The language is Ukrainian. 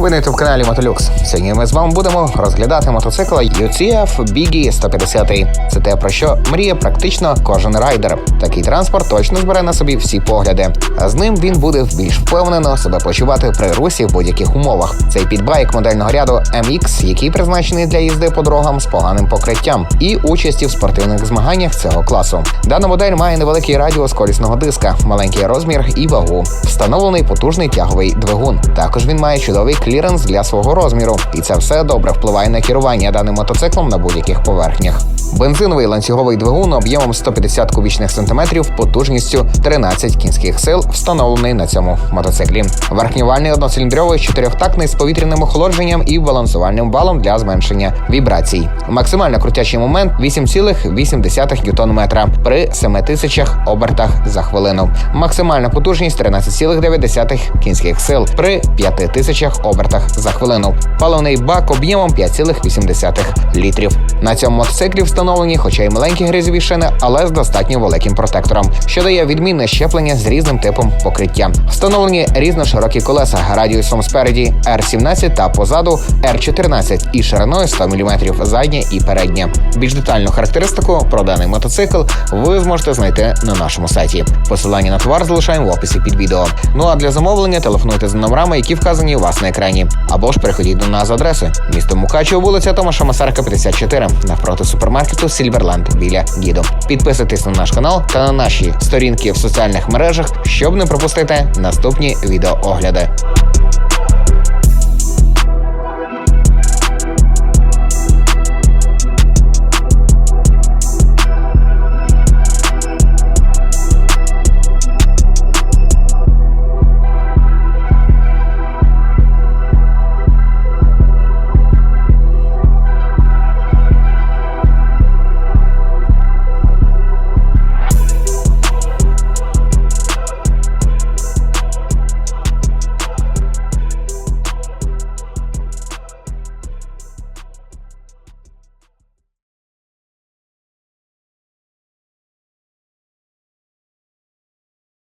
Ви на youtube каналі Мотолюкс. Сьогодні ми з вами будемо розглядати мотоцикл UCF Biggie 150. Це те, про що мріє практично кожен райдер. Такий транспорт точно збере на собі всі погляди. А з ним він буде більш впевнено себе почувати при русі в будь-яких умовах. Цей підбайк модельного ряду MX, який призначений для їзди по дорогам з поганим покриттям і участі в спортивних змаганнях цього класу. Дана модель має невеликий радіус колісного диска, маленький розмір і вагу. Встановлений потужний тяговий двигун. Також він має чудовий кліренс для свого розміру, і це все добре впливає на керування даним мотоциклом на будь-яких поверхнях. Бензиновий ланцюговий двигун об'ємом 150 кубічних сантиметрів, потужністю 13 кінських сил, встановлений на цьому мотоциклі. Верхньовальний одноциліндровий чотирьохтактний з повітряним охолодженням і балансувальним балом для зменшення вібрацій. Максимально крутячий момент 8,8 Нм при 7000 обертах за хвилину. Максимальна потужність 13,9 кінських сил при 5000 обертах за хвилину. Паливний бак об'ємом 5,8 літрів. На цьому мотоциклі встановлені, хоча й маленькі гризові шини, але з достатньо великим протектором, що дає відмінне щеплення з різним типом покриття. Встановлені різноширокі колеса радіусом спереді R17 та позаду R14 і шириною 100 мм заднє і переднє. Більш детальну характеристику про даний мотоцикл ви зможете знайти на нашому сайті. Посилання на товар залишаємо в описі під відео. Ну а для замовлення телефонуйте за номерами, які вказані у вас на екрані, або ж приходіть до нас адреси. Місто Мукачево, вулиця Томаша Масарка, 54, навпроти супермаркету Сільверленд біля Гіду. Підписуйтесь на наш канал та на наші сторінки в соціальних мережах, щоб не пропустити наступні відеоогляди.